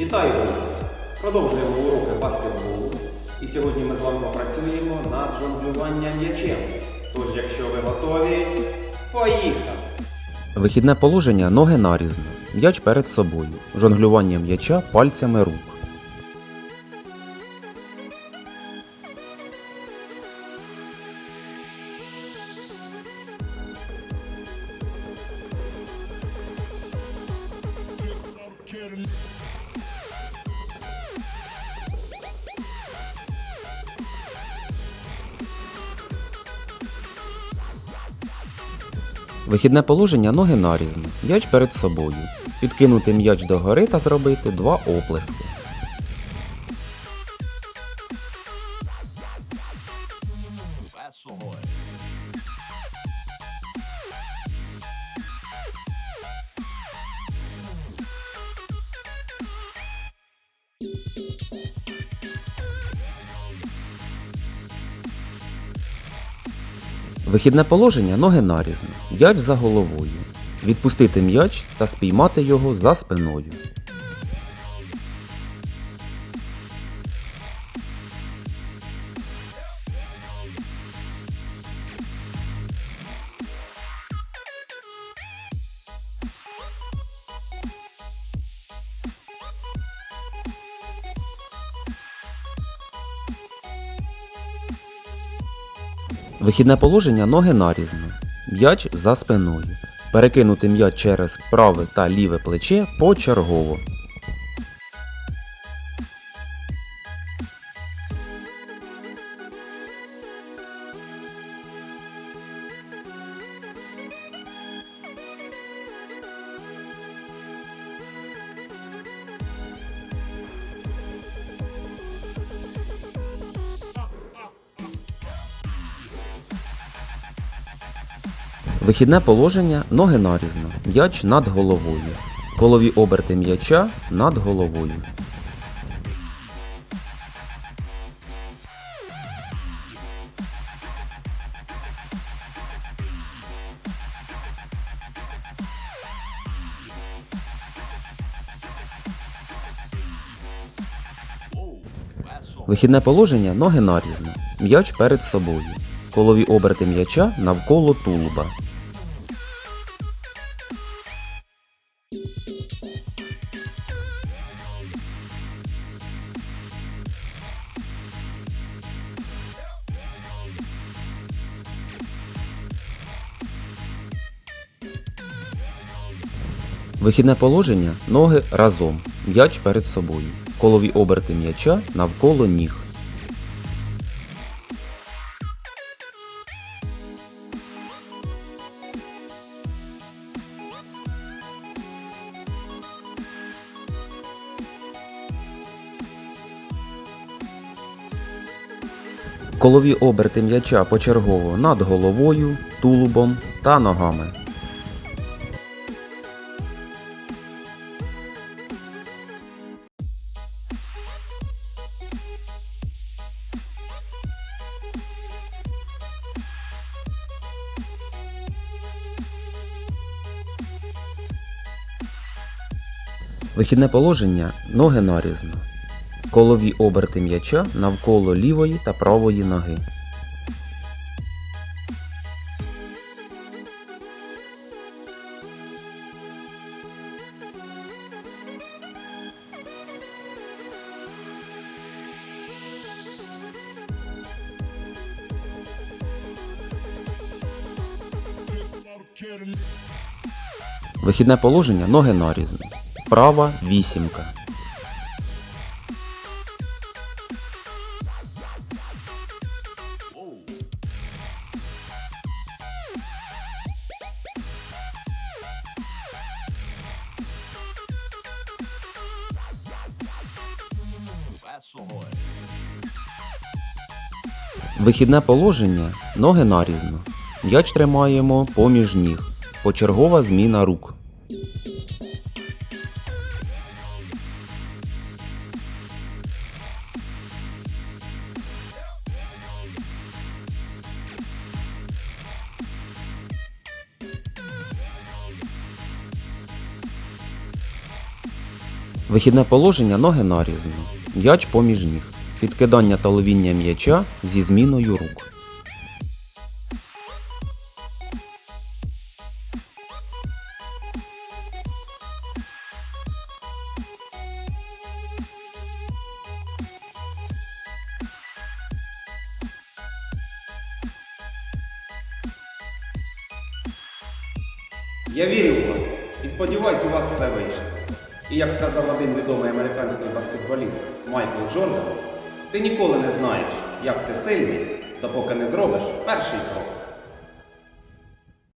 Вітаю! Продовжуємо уроки баскетболу. І сьогодні ми з вами попрацюємо над жонглюванням м'ячем. Тож, якщо ви готові, поїхали! Вихідне положення ноги нарізно. М'яч перед собою. Жонглювання м'яча пальцями рук. Вихідне положення ноги нарізно. М'яч перед собою. Підкинути м'яч догори та зробити два оплески. Вихідне положення ноги нарізно. М'яч за головою. Відпустити м'яч та спіймати його за спиною. Вихідне положення ноги нарізно. М'яч за спиною. Перекинути м'яч через праве та ліве плече почергово. Вихідне положення ноги нарізно. М'яч над головою. Колові оберти м'яча над головою. Вихідне положення ноги нарізно. М'яч перед собою. Колові оберти м'яча навколо тулуба. Вихідне положення ноги разом. М'яч перед собою. Колові оберти м'яча навколо ніг. Колові оберти м'яча почергово над головою, тулубом та ногами. Вихідне положення ноги нарізно. Колові оберти м'яча навколо лівої та правої ноги. Вихідне положення ноги нарізно. Права вісімка. Вихідне положення ноги нарізно. М'яч тримаємо поміж ніг. Почергова зміна рук. Вихідне положення ноги нарізно. М'яч поміж ніг. Підкидання та ловіння м'яча зі зміною рук. Я вірю в вас і сподіваюся, у вас все вийшло. І як сказав один відомий американський баскетболіст Майкл Джордан, ти ніколи не знаєш, як ти сильний, допоки не зробиш перший крок.